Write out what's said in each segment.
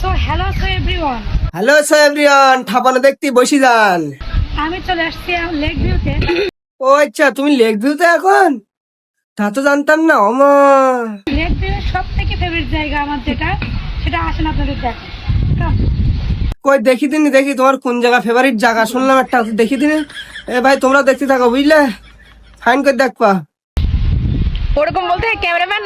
So hello so everyone hello so everyone ঠাপানো দেখতে বসি যান। আমি চলে আসছি লেক ভিউতে। ও আচ্ছা তুমি লেক ভিউতে এখন? তা তো জানতাম না অমা লেক ভিউ সব থেকে ফেভারিট জায়গা আমার যেটা সেটা আসেন আপনাদের দেখো। কই দেখি দিনি দেখি তোমার কোন জায়গা ফেভারিট জায়গা। শুনলাম একটা দেখি দিনি। এ ভাই তোমরা দেখতে থাকো বুঝলে? ফাইন করে দেখবা। ওরকম বলতে ক্যামেরাম্যান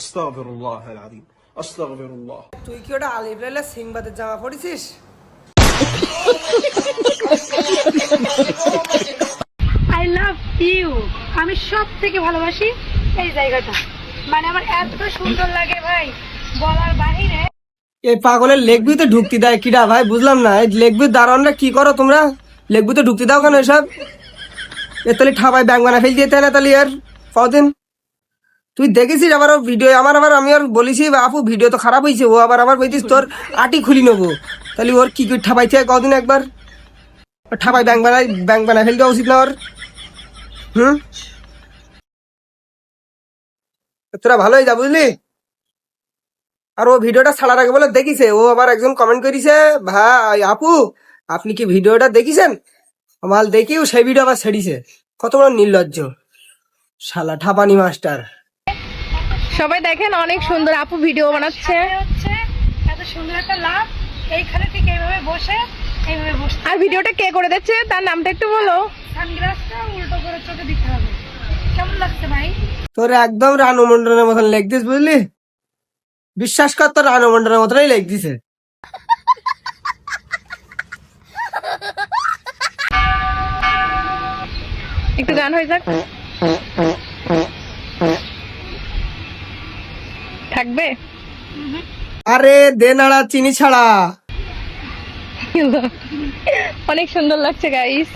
আস্তাগফিরুল্লাহ আল আযীম আস্তাগফিরুল্লাহ। তুই কি ওটা আলিফ লাইলা সিংবাদের জামা পড়েছিস? আই লাভ ইউ আমি সব থেকে ভালোবাসি এই জায়গাটা। মানে আমার এত সুন্দর লাগে ভাই। বলার বাহিরে এই পাগলের লেগবি তো ঢুকতে দেয় কিডা ভাই বুঝলাম না। এই লেগবি ভিউ কি করো তোমরা? লেগবি তো ঢুকতে দাও কেন এসব? এ তাহলে ঠাবায় ব্যাং বানা ফেল দিয়ে তাই না তাহলে আর? কদিন? তুই দেখেছিস আবার ভিডিও আমার আবার আমি আর বলেছি আপু ভিডিও তো খারাপ হয়েছে ও আবার আবার বলছিস তোর আটি খুলি নেব। তাহলে ওর কি করে ঠাপাইছে কদিন একবার? ও ঠাপাই ব্যাং বানাই ব্যাং বানাই ফেল দেওয়া উচিত না ওর। হুম? তোরা ভালোই যা, বুঝলি? আর ও ভিডিওটা ছাড়ার আগে বলে দেখিছে। ও আবার একজন কমেন্ট করেছে, ভাই, আপু, আপনি কি ভিডিওটা দেখিছেন? মাল দেখিও সেই ভিডিও আবার ছেড়িছে। কত বড় নির্লজ্জ। শালা ঠাপানি মাস্টার। সবাই দেখেন অনেক সুন্দর আপু ভিডিও বানাচ্ছে। হচ্ছে এত সুন্দর একটা লাভ। এইখানে ঠিক এইভাবে বসে এইভাবে বসতে আর ভিডিওটা কে করে দিচ্ছে তার নামটা একটু বলো। সানগ্লাসটা উল্টো করে চোখে দিতে হবে। কেমন লাগছে ভাই? তোর একদম রানু মন্ডলের মতন লেগ দিস বুঝলি? বিশ্বাস কর তোর রানু মন্ডলের মতনই লেগ দিছে। একটু গান হয়ে যাক। থাকবে? আরে দে নাড়া চিনি ছাড়া। অনেক সুন্দর লাগছে গাইস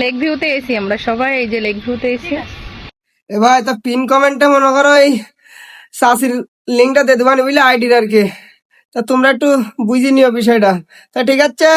লেক ভিউতে এসি আমরা সবাই এই যে লেক ভিউতে এসি। এ ভাই তা পিন কমেন্টে মনে করো এই চাষির লিঙ্কটা দিয়ে দেবানি বুঝলে আইডির আর কি। তা তোমরা একটু বুঝে নিও বিষয়টা। তা ঠিক আছে?